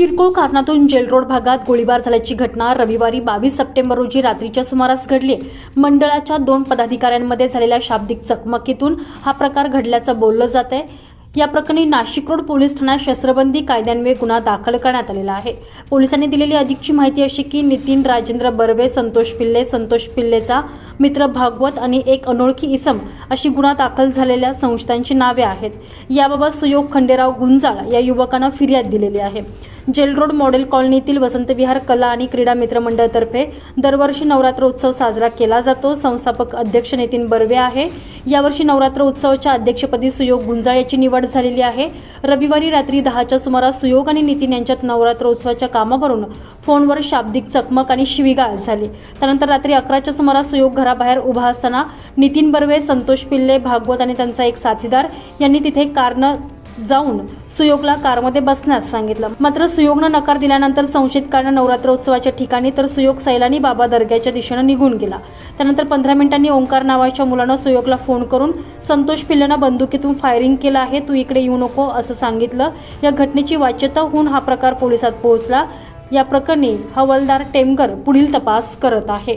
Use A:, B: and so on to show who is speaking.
A: किरकोळ कारणातून gel road भागात गोळीबार झाल्याची घटना रविवारी बावीस सप्टेंबर रोजी रात्रीच्या सुमारास घडली. मंडळाच्या दोन पदाधिकाऱ्यांमध्ये झालेल्या शाब्दिक चकमकीतून हा प्रकार घडल्याचं बोललं जात आहे या प्रकरणी नाशिक रोड पोलीस ठाण्यात शस्त्रबंदी कायद्यान्वये गुन्हा दाखल करण्यात आलेला आहे. पोलिसांनी दिलेली अधिकची माहिती अशी की नितीन राजेंद्र बर्वे संतोष पिल्ले संतोष पिल्लेचा मित्र भागवत आणि एक अनोळखी इसम अशी गुन्हा दाखल झालेल्या संस्थांची नावे आहेत. याबाबत सुयोग खंडेराव गुंजाळ या युवकानं फिर्याद दिलेली आहे. जेल रोड मॉडेल कॉलनीतील वसंतविहार कला आणि क्रीडा मित्र मंडळातर्फे दरवर्षी नवरात्र उत्सव साजरा केला जातो. संस्थापक अध्यक्ष नितीन बर्वे आहे. यावर्षी नवरात्र उत्सवाच्या अध्यक्षपदी सुयोग गुंजाळ याची निवड झालेली आहे. रविवारी रात्री दहाच्या सुमारास सुयोग आणि नितीन यांच्यात नवरात्र उत्सवाच्या कामावरून फोनवर शाब्दिक चकमक आणि शिवीगाळ झाली. त्यानंतर रात्री अकराच्या सुमारास सुयोग घराबाहेर उभा असताना नितीन बर्वे संतोष पिल्ले भागवत आणि त्यांचा एक साथीदार यांनी तिथे कारनं जाऊन सुयोगला कारमध्ये बसण्यास सांगितलं. मात्र सुयोगनं नकार दिल्यानंतर संशयितकानं नवरात्र उत्सवाच्या ठिकाणी तर सुयोग सैलानी बाबा दर्ग्याच्या दिशेनं निघून गेला. त्यानंतर पंधरा मिनिटांनी ओंकार नावाच्या मुलानं सुयोगला फोन करून संतोष पिल्लेनं बंदुकीतून फायरिंग केलं आहे तू इकडे येऊ नको असं सांगितलं. या घटनेची वाच्यता होऊन हा प्रकार पोलिसात पोहोचला. या प्रकरणी हवालदार टेमकर पुढील तपास करत आहे.